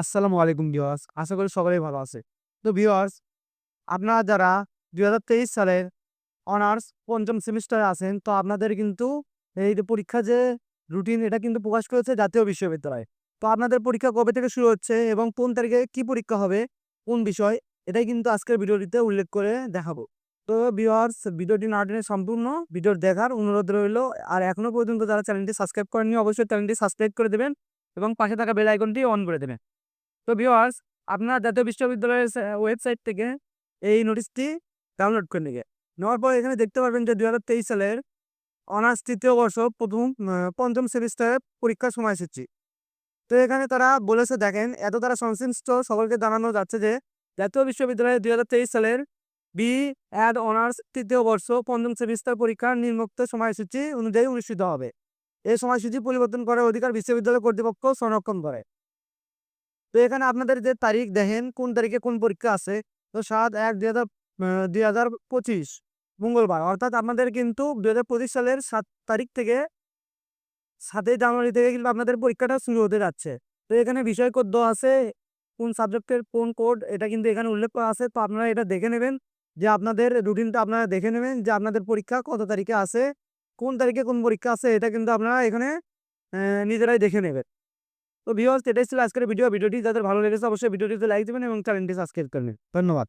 আসসালামু আলাইকুম ভিউয়ার্স, আশা করি সকলেই ভালো আছে। তো ভিউয়ার্স, আপনারা যারা দুই হাজার তেইশ সালের অনার্স পঞ্চম সেমিস্টারে আছেন, তো আপনাদের কিন্তু এই যে পরীক্ষা যে রুটিন, এটা কিন্তু প্রকাশ করেছে জাতীয় বিশ্ববিদ্যালয়। তো আপনাদের পরীক্ষা কবে থেকে শুরু হচ্ছে এবং কোন তারিখে কি পরীক্ষা হবে, কোন বিষয়, এটাই কিন্তু আজকের ভিডিওটিতে উল্লেখ করে দেখাবো। তো ভিউয়ার্স, ভিডিওটি না টেনে সম্পূর্ণ ভিডিও দেখার অনুরোধ রইল। আর এখনও পর্যন্ত যারা চ্যানেলটি সাবস্ক্রাইব করেননি, অবশ্যই চ্যানেলটি সাবস্ক্রাইব করে দেবেন এবং পাশে থাকা বেল আইকনটি অন করে দেবেন। তো ভিউয়ার্স আপনার জাতীয় বিশ্ববিদ্যালয়ের ওয়েবসাইট থেকে এই নোটিশটি ডাউনলোড করে নিয়ে নেওয়ার পর এখানে দেখতে পারবেন যে দুই হাজার তেইশ সালের অনার্স তৃতীয় বর্ষ প্রথম পঞ্চম সেমিস্টারের পরীক্ষার সময় এসেছি তো এখানে তারা বলেছে, দেখেন, এত তারা সংশ্লিষ্ট সকলকে জানানো যাচ্ছে যে জাতীয় বিশ্ববিদ্যালয়ে দুই হাজার তেইশ সালের বি অ্যাড অনার্স তৃতীয় বর্ষ পঞ্চম সেমিস্টার পরীক্ষার নিম্নোক্ত সময়সূচি অনুযায়ী অনুষ্ঠিত হবে। এই সময়সূচি পরিবর্তন করার অধিকার বিশ্ববিদ্যালয় কর্তৃপক্ষ সংরক্ষণ করে। তো এখানে আপনাদের যে তারিখ দেখেন, কোন তারিখে কোন পরীক্ষা আছে? তো সাত এক দুই হাজার দুই হাজার পঁচিশ মঙ্গলবার। অর্থাৎ আপনাদের কিন্তু দুই হাজার পঁচিশ সালের সাত তারিখ থেকে সাতই জানুয়ারি থেকে কিন্তু আপনাদের পরীক্ষাটা শুরু হতে যাচ্ছে। তো এখানে বিষয় কোড আছে, কোন সাবজেক্টের কোন কোড, এটা কিন্তু এখানে উল্লেখ করা আছে। তো আপনারা এটা দেখে নেবেন, যে আপনাদের রুটিনটা আপনারা দেখে নেবেন, যে আপনাদের পরীক্ষা কত তারিখে আছে, কোন তারিখে কোন পরীক্ষা আছে, এটা কিন্তু আপনারা এখানে নিজেরাই দেখে নেবেন। তো ভিউয়ার্স এটাই ছিল আজকের ভিডিও ভিডিওটি যাদের ভালো লেগেছে অবশ্যই ভিডিওটিতে লাইক দেবেন এবং চ্যানেলটি সাবস্ক্রাইব করবেন ধন্যবাদ।